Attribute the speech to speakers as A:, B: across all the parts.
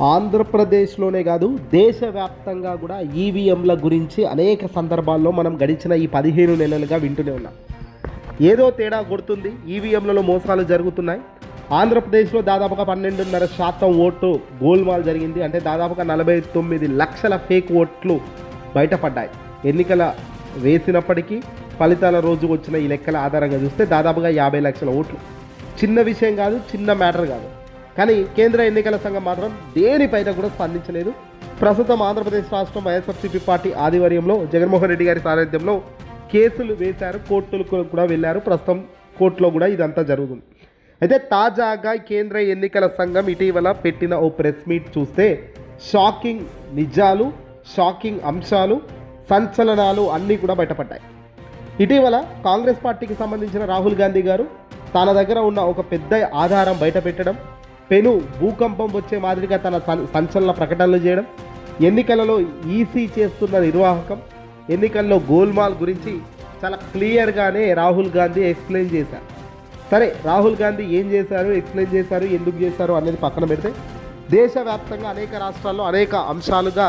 A: ఆంధ్రప్రదేశ్లోనే కాదు దేశవ్యాప్తంగా కూడా ఈవీఎంల గురించి అనేక సందర్భాల్లో మనం గడిచిన ఈ పదిహేను నెలలుగా వింటూనే ఉన్నాం. ఏదో తేడా కొడుతుంది ఈవీఎంలలో మోసాలు జరుగుతున్నాయి. ఆంధ్రప్రదేశ్లో దాదాపుగా పన్నెండున్నర శాతం ఓటు గోల్మాల్ జరిగింది. అంటే దాదాపుగా నలభై తొమ్మిది లక్షల ఫేక్ ఓట్లు బయటపడ్డాయి. ఎన్నికల వేసినప్పటికీ ఫలితాల రోజు వచ్చిన ఈ లెక్కల ఆధారంగా చూస్తే దాదాపుగా యాభై లక్షల ఓట్లు. చిన్న విషయం కాదు చిన్న మ్యాటర్ కాదు. కానీ కేంద్ర ఎన్నికల సంఘం మాత్రం దేనిపైన కూడా స్పందించలేదు. ప్రస్తుతం ఆంధ్రప్రదేశ్ రాష్ట్రం వైఎస్ఆర్సీపీ పార్టీ ఆధ్వర్యంలో జగన్మోహన్ రెడ్డి గారి సారథ్యంలో కేసులు వేశారు కోర్టులకు కూడా వెళ్ళారు. ప్రస్తుతం కోర్టులో కూడా ఇదంతా జరుగుతుంది. అయితే తాజాగా కేంద్ర ఎన్నికల సంఘం ఇటీవల పెట్టిన ఓ ప్రెస్ మీట్ చూస్తే షాకింగ్ నిజాలు షాకింగ్ అంశాలు సంచలనాలు అన్నీ కూడా బయటపడ్డాయి. ఇటీవల కాంగ్రెస్ పార్టీకి సంబంధించిన రాహుల్ గాంధీ గారు తన దగ్గర ఉన్న ఒక పెద్ద ఆధారం బయటపెట్టడం పెను భూకంపం వచ్చే మాదిరిగా తన సంచలన ప్రకటనలు చేయడం ఎన్నికలలో ఈసీ చేస్తున్న నిర్వాహకం ఎన్నికల్లో గోల్మాల్ గురించి చాలా క్లియర్గానే రాహుల్ గాంధీ ఎక్స్ప్లెయిన్ చేశారు. సరే రాహుల్ గాంధీ ఏం చేశారు ఎక్స్ప్లెయిన్ చేశారు ఎందుకు చేశారు అనేది పక్కన పెడితే దేశవ్యాప్తంగా అనేక రాష్ట్రాల్లో అనేక అంశాలుగా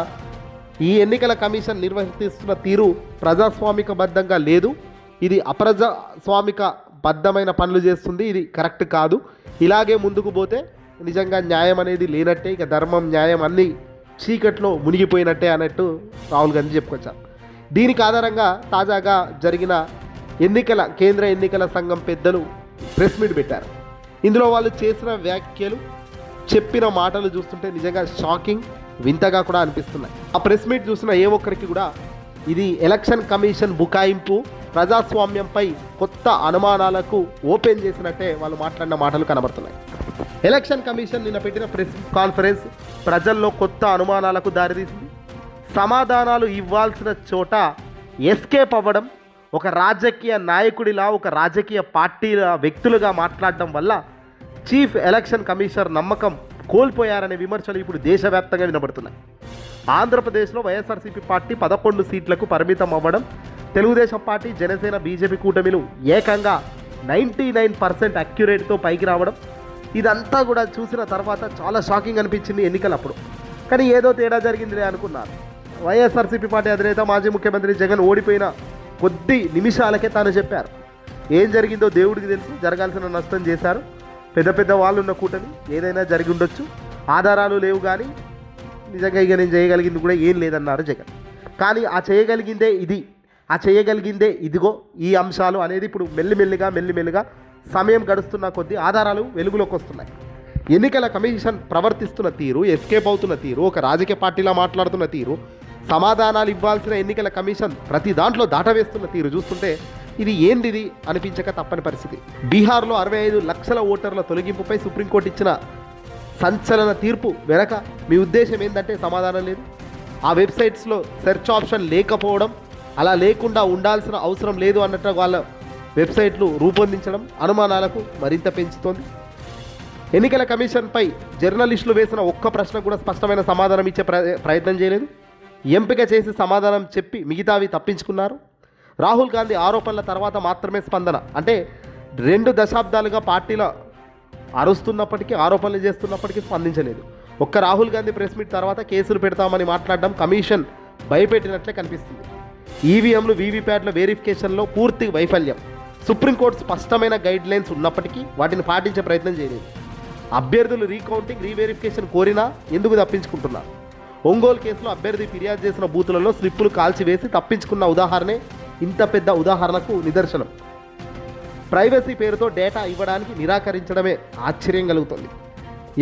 A: ఈ ఎన్నికల కమిషన్ నిర్వహిస్తున్న తీరు ప్రజాస్వామికబద్ధంగా లేదు. ఇది అప్రజాస్వామిక బద్ధమైన పనులు చేస్తుంది ఇది కరెక్ట్ కాదు. ఇలాగే ముందుకు పోతే నిజంగా న్యాయం అనేది లేనట్టే ఇక ధర్మం న్యాయం అన్నీ చీకట్లో మునిగిపోయినట్టే అన్నట్టు రాహుల్ గాంధీ చెప్పుకొచ్చారు. దీనికి ఆధారంగా తాజాగా జరిగిన ఎన్నికల కేంద్ర ఎన్నికల సంఘం పెద్దలు ప్రెస్ మీట్ పెట్టారు. ఇందులో వాళ్ళు చేసిన వ్యాఖ్యలు చెప్పిన మాటలు చూస్తుంటే నిజంగా షాకింగ్ వింతగా కూడా అనిపిస్తున్నాయి. ఆ ప్రెస్ మీట్ చూసిన ఏ ఒక్కరికి కూడా ఇది ఎలక్షన్ కమిషన్ బుకాయింపు ప్రజాస్వామ్యంపై కొత్త అనుమానాలకు ఓపెన్ చేసినట్టే వాళ్ళు మాట్లాడిన మాటలు కనబడుతున్నాయి. ఎలక్షన్ కమిషన్ నిన్న పెట్టిన ప్రెస్ కాన్ఫరెన్స్ ప్రజల్లో కొత్త అనుమానాలకు దారితీసింది. సమాధానాలు ఇవ్వాల్సిన చోట ఎస్కేప్ అవ్వడం ఒక రాజకీయ నాయకుడిలా ఒక రాజకీయ పార్టీల వ్యక్తులుగా మాట్లాడడం వల్ల చీఫ్ ఎలక్షన్ కమిషనర్ నమ్మకం కోల్పోయారనే విమర్శలు ఇప్పుడు దేశవ్యాప్తంగా వినబడుతున్నాయి. ఆంధ్రప్రదేశ్లో వైఎస్ఆర్సీపీ పార్టీ పదకొండు సీట్లకు పరిమితం అవ్వడం తెలుగుదేశం పార్టీ జనసేన బీజేపీ కూటమిలు ఏకంగా నైంటీ నైన్ పర్సెంట్ అక్యురేట్తో పైకి రావడం ఇదంతా కూడా చూసిన తర్వాత చాలా షాకింగ్ అనిపించింది ఎన్నికలప్పుడు. కానీ ఏదో తేడా జరిగిందిలే అనుకున్నారు. వైఎస్ఆర్సీపీ పార్టీ అధినేత మాజీ ముఖ్యమంత్రి జగన్ ఓడిపోయిన కొద్ది నిమిషాలకే తాను చెప్పారు. ఏం జరిగిందో దేవుడికి తెలుసు జరగాల్సిన నష్టం చేశారు. పెద్ద పెద్ద వాళ్ళు ఉన్న కూటమి ఏదైనా జరిగి ఉండొచ్చు. ఆధారాలు లేవు కానీ నిజంగా ఇక నేను చేయగలిగింది కూడా ఏం లేదన్నారు జగన్. కానీ ఆ చేయగలిగిందే ఇది. ఆ చేయగలిగిందే ఇదిగో ఈ అంశాలు అనేది ఇప్పుడు మెల్లిమెల్లిగా మెల్లిమెల్లిగా సమయం గడుస్తున్న కొద్దీ ఆధారాలు వెలుగులోకి వస్తున్నాయి. ఎన్నికల కమిషన్ ప్రవర్తిస్తున్న తీరు ఎస్కేప్ అవుతున్న తీరు ఒక రాజకీయ పార్టీలా మాట్లాడుతున్న తీరు సమాధానాలు ఇవ్వాల్సిన ఎన్నికల కమిషన్ ప్రతి దాంట్లో దాటవేస్తున్న తీరు చూస్తుంటే ఇది ఏందిది అనిపించక తప్పని పరిస్థితి. బీహార్లో అరవై ఐదు లక్షల ఓటర్ల తొలగింపుపై సుప్రీంకోర్టు ఇచ్చిన సంచలన తీర్పు వెనక మీ ఉద్దేశం ఏంటంటే సమాధానం లేదు. ఆ వెబ్సైట్స్లో సెర్చ్ ఆప్షన్ లేకపోవడం అలా లేకుండా ఉండాల్సిన అవసరం లేదు అన్నట్టు వాళ్ళ వెబ్సైట్లు రూపొందించడం అనుమానాలకు మరింత పెంచుతోంది. ఎన్నికల కమిషన్పై జర్నలిస్టులు వేసిన ఒక్క ప్రశ్నకు కూడా స్పష్టమైన సమాధానం ఇచ్చే ప్ర- ప్రయత్నం చేయలేదు. ఎంపిక చేసి సమాధానం చెప్పి మిగతావి తప్పించుకున్నారు. రాహుల్ గాంధీ ఆరోపణల తర్వాత మాత్రమే స్పందన. అంటే రెండు దశాబ్దాలుగా పార్టీల అరుస్తున్నప్పటికీ ఆరోపణలు చేస్తున్నప్పటికీ స్పందించలేదు. ఒక్క రాహుల్ గాంధీ ప్రెస్ మీట్ తర్వాత కేసులు పెడతామని మాట్లాడడం కమిషన్ భయపెట్టినట్లే కనిపిస్తుంది. ఈవీఎంలు వీవీప్యాట్ల వెరిఫికేషన్లో పూర్తి వైఫల్యం. సుప్రీంకోర్టు స్పష్టమైన గైడ్ లైన్స్ ఉన్నప్పటికీ వాటిని పాటించే ప్రయత్నం చేయలేదు. అభ్యర్థులు రీకౌంటింగ్ రీవెరిఫికేషన్ కోరినా ఎందుకు తప్పించుకుంటున్నారు? ఒంగోలు కేసులో అభ్యర్థి ఫిర్యాదు చేసిన బూతులలో స్లిప్పులు కాల్చివేసి తప్పించుకున్న ఉదాహరణే ఇంత పెద్ద ఉదాహరణకు నిదర్శనం. ప్రైవసీ పేరుతో డేటా ఇవ్వడానికి నిరాకరించడమే ఆశ్చర్యం కలుగుతుంది.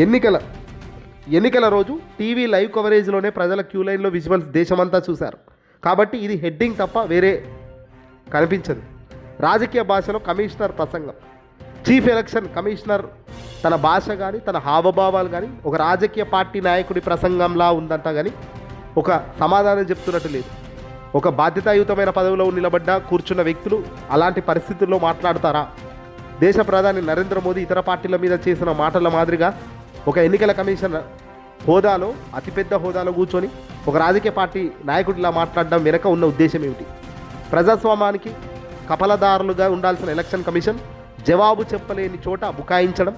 A: ఎన్నికల ఎన్నికల రోజు టీవీ లైవ్ కవరేజ్లోనే ప్రజల క్యూ లైన్లో విజువల్స్ దేశమంతా చూశారు. కాబట్టి ఇది హెడ్డింగ్ తప్ప వేరే కనిపించదు. రాజకీయ భాషలో కమిషనర్ ప్రసంగం. చీఫ్ ఎలక్షన్ కమిషనర్ తన భాష కానీ తన హావభావాలు కానీ ఒక రాజకీయ పార్టీ నాయకుడి ప్రసంగంలా ఉందంట కానీ ఒక సమాధానం చెప్తున్నట్టు లేదు. ఒక బాధ్యతాయుతమైన పదవిలో నిలబడ్డ కూర్చున్న వ్యక్తులు అలాంటి పరిస్థితుల్లో మాట్లాడతారా? దేశ ప్రధాని నరేంద్ర మోదీ ఇతర పార్టీల మీద చేసిన మాటల మాదిరిగా ఒక ఎన్నికల కమిషన్ హోదాలో అతిపెద్ద హోదాలో కూర్చొని ఒక రాజకీయ పార్టీ నాయకుడిలా మాట్లాడడం వెనక ఉన్న ఉద్దేశం ఏమిటి? ప్రజాస్వామానికి కపలదారులుగా ఉండాల్సిన ఎలక్షన్ కమిషన్ జవాబు చెప్పలేని చోట బుకాయించడం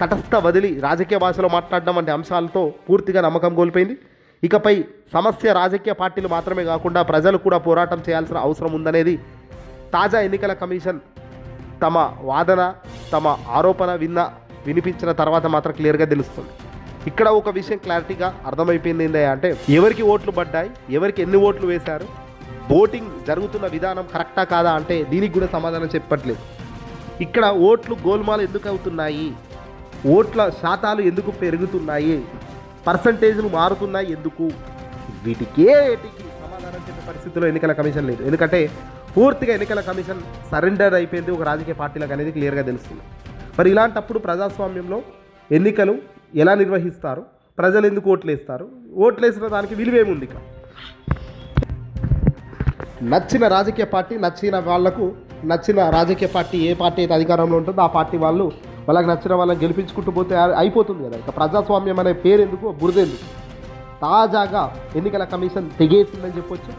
A: తటస్థ వదిలి రాజకీయ భాషలో మాట్లాడడం వంటి అంశాలతో పూర్తిగా నమ్మకం కోల్పోయింది. ఇకపై సమస్య రాజకీయ పార్టీలు మాత్రమే కాకుండా ప్రజలు కూడా పోరాటం చేయాల్సిన అవసరం ఉందనేది తాజా ఎన్నికల కమిషన్ తమ వాదన తమ ఆరోపణ విన్న వినిపించిన తర్వాత మాత్రం క్లియర్గా తెలుస్తుంది. ఇక్కడ ఒక విషయం క్లారిటీగా అర్థమైపోయింది అంటే ఎవరికి ఓట్లు పడ్డాయి ఎవరికి ఎన్ని ఓట్లు వేశారు ఓటింగ్ జరుగుతున్న విధానం కరెక్టా కాదా అంటే దీనికి కూడా సమాధానం చెప్పట్లేదు. ఇక్కడ ఓట్లు గోల్మాలు ఎందుకు అవుతున్నాయి? ఓట్ల శాతాలు ఎందుకు పెరుగుతున్నాయి? పర్సంటేజ్లు మారుతున్నాయి ఎందుకు? వీటికే వీటికి సమాధానం చెప్పే పరిస్థితిలో ఎన్నికల కమిషన్ లేదు. ఎందుకంటే పూర్తిగా ఎన్నికల కమిషన్ సరెండర్ అయిపోయింది ఒక రాజకీయ పార్టీలకు అనేది క్లియర్గా తెలుస్తుంది. మరి ఇలాంటప్పుడు ప్రజాస్వామ్యంలో ఎన్నికలు ఎలా నిర్వహిస్తారు? ప్రజలు ఎందుకు ఓట్లు వేస్తారు? ఓట్లు వేసిన దానికి విలువేముంది ఇక్కడ? నచ్చిన రాజకీయ పార్టీ నచ్చిన వాళ్ళకు నచ్చిన రాజకీయ పార్టీ ఏ పార్టీ అయితే అధికారంలో ఉంటుందో ఆ పార్టీ వాళ్ళు వాళ్ళకి నచ్చిన వాళ్ళని గెలిపించుకుంటూ పోతే అయిపోతుంది కదా. ఇక ప్రజాస్వామ్యం అనే పేరు ఎందుకు? బురదెందుకు తాజాగా ఎన్నికల కమిషన్ తెగేసిందని చెప్పొచ్చు.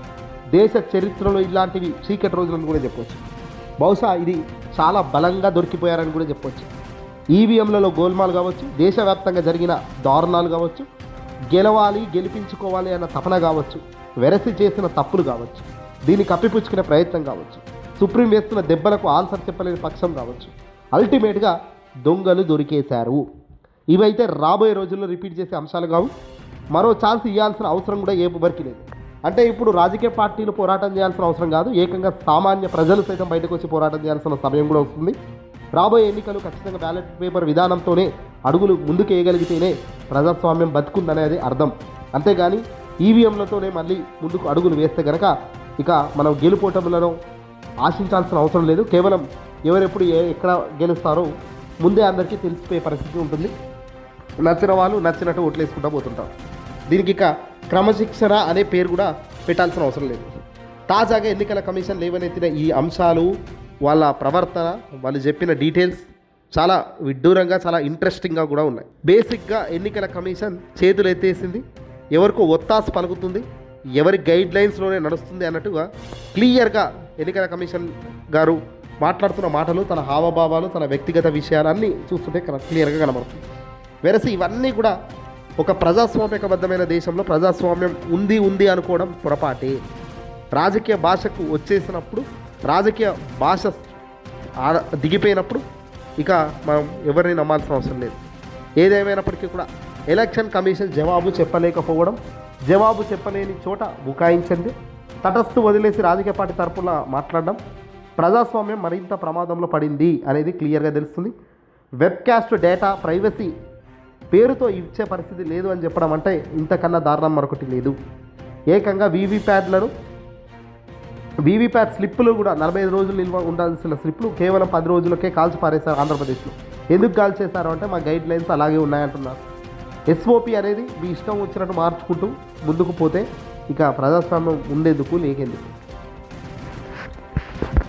A: దేశ చరిత్రలో ఇలాంటివి చీకటి రోజులను కూడా చెప్పొచ్చు. బహుశా ఇది చాలా బలంగా దొరికిపోయారని కూడా చెప్పొచ్చు. ఈవీఎంలలో గోల్మాల్ కావచ్చు దేశవ్యాప్తంగా జరిగిన దారుణాలు కావచ్చు గెలవాలి గెలిపించుకోవాలి అన్న తపన కావచ్చు వెరసి చేసిన తప్పులు కావచ్చు. దీన్ని కప్పిపుచ్చుకునే ప్రయత్నం కావచ్చు. సుప్రీం వేస్తున్న దెబ్బలకు ఆన్సర్ చెప్పలేని పక్షం కావచ్చు అల్టిమేట్గా దొంగలు దొరికేశారు. ఇవైతే రాబోయే రోజుల్లో రిపీట్ చేసే అంశాలు కావు. మరో ఛాన్స్ ఇవ్వాల్సిన అవసరం కూడా ఏ బరికి లేదు. అంటే ఇప్పుడు రాజకీయ పార్టీలు పోరాటం చేయాల్సిన అవసరం కాదు. ఏకంగా సామాన్య ప్రజలు సైతం బయటకు వచ్చి పోరాటం చేయాల్సిన సమయం కూడా వస్తుంది. రాబోయే ఎన్నికలు ఖచ్చితంగా బ్యాలెట్ పేపర్ విధానంతోనే అడుగులు ముందుకు వేయగలిగితేనే ప్రజాస్వామ్యం బతుకుందనేది అర్థం. అంతేగాని ఈవీఎంలతోనే మళ్ళీ ముందుకు అడుగులు వేస్తే కనుక ఇక మనం గెలుపోటములను ఆశించాల్సిన అవసరం లేదు. కేవలం ఎవరెప్పుడు ఏ ఎక్కడ గెలుస్తారో ముందే అందరికీ తెలిసిపోయే పరిస్థితి ఉంటుంది. నచ్చిన వాళ్ళు నచ్చినట్టు ఓట్లు వేసుకుంటూ పోతుంటారు దీనికి ఇక క్రమశిక్షణ అనే పేరు కూడా పెట్టాల్సిన అవసరం లేదు. తాజాగా ఎన్నికల కమిషన్ లేవనెత్తిన ఈ అంశాలు వాళ్ళ ప్రవర్తన వాళ్ళు చెప్పిన డీటెయిల్స్ చాలా విడ్డూరంగా చాలా ఇంట్రెస్టింగ్గా కూడా ఉన్నాయి. బేసిక్గా ఎన్నికల కమిషన్ చేతులు ఎత్తేసింది ఎవరికో ఒత్తాసు పలుకుతుంది. ఎవరి గైడ్ లైన్స్లోనే నడుస్తుంది అన్నట్టుగా క్లియర్గా ఎన్నికల కమిషన్ గారు మాట్లాడుతున్న మాటలు తన హావభావాలు తన వ్యక్తిగత విషయాలన్నీ చూస్తుంటే క్లియర్గా కనబడుతుంది. వెరసి ఇవన్నీ కూడా ఒక ప్రజాస్వామ్యకబద్ధమైన దేశంలో ప్రజాస్వామ్యం ఉంది ఉంది అనుకోవడం పొరపాటే. రాజకీయ భాషకు వచ్చేసినప్పుడు రాజకీయ భాష దిగిపోయినప్పుడు ఇక మనం ఎవరిని నమ్మాల్సిన అవసరం లేదు. ఏదేమైనప్పటికీ కూడా ఎలక్షన్ కమిషన్ జవాబు చెప్పలేకపోవడం జవాబు చెప్పలేని చోట బుకాయించండి. తటస్థు వదిలేసి రాజకీయ పార్టీ తరపున మాట్లాడడం ప్రజాస్వామ్యం మరింత ప్రమాదంలో పడింది అనేది క్లియర్గా తెలుస్తుంది. వెబ్కాస్ట్ డేటా ప్రైవసీ పేరుతో ఇచ్చే పరిస్థితి లేదు అని చెప్పడం అంటే ఇంతకన్నా దారుణం మరొకటి లేదు. ఏకంగా వీవీప్యాడ్లను వీవీప్యాట్ స్లిప్పులు కూడా నలభై ఐదు రోజులు నిల్వ ఉండాల్సిన స్లిప్లు కేవలం పది రోజులకే కాల్చి పారేశారు ఆంధ్రప్రదేశ్లో. ఎందుకు కాల్చేశారు అంటే మా గైడ్ లైన్స్ అలాగే ఉన్నాయంటున్నారు. ఎస్ఓపి అనేది మీ ఇష్టం వచ్చినట్టు మార్చుకుంటూ ముందుకు పోతే ఇక ప్రజాస్వామ్యం ఉండేందుకు లేకేందుకు.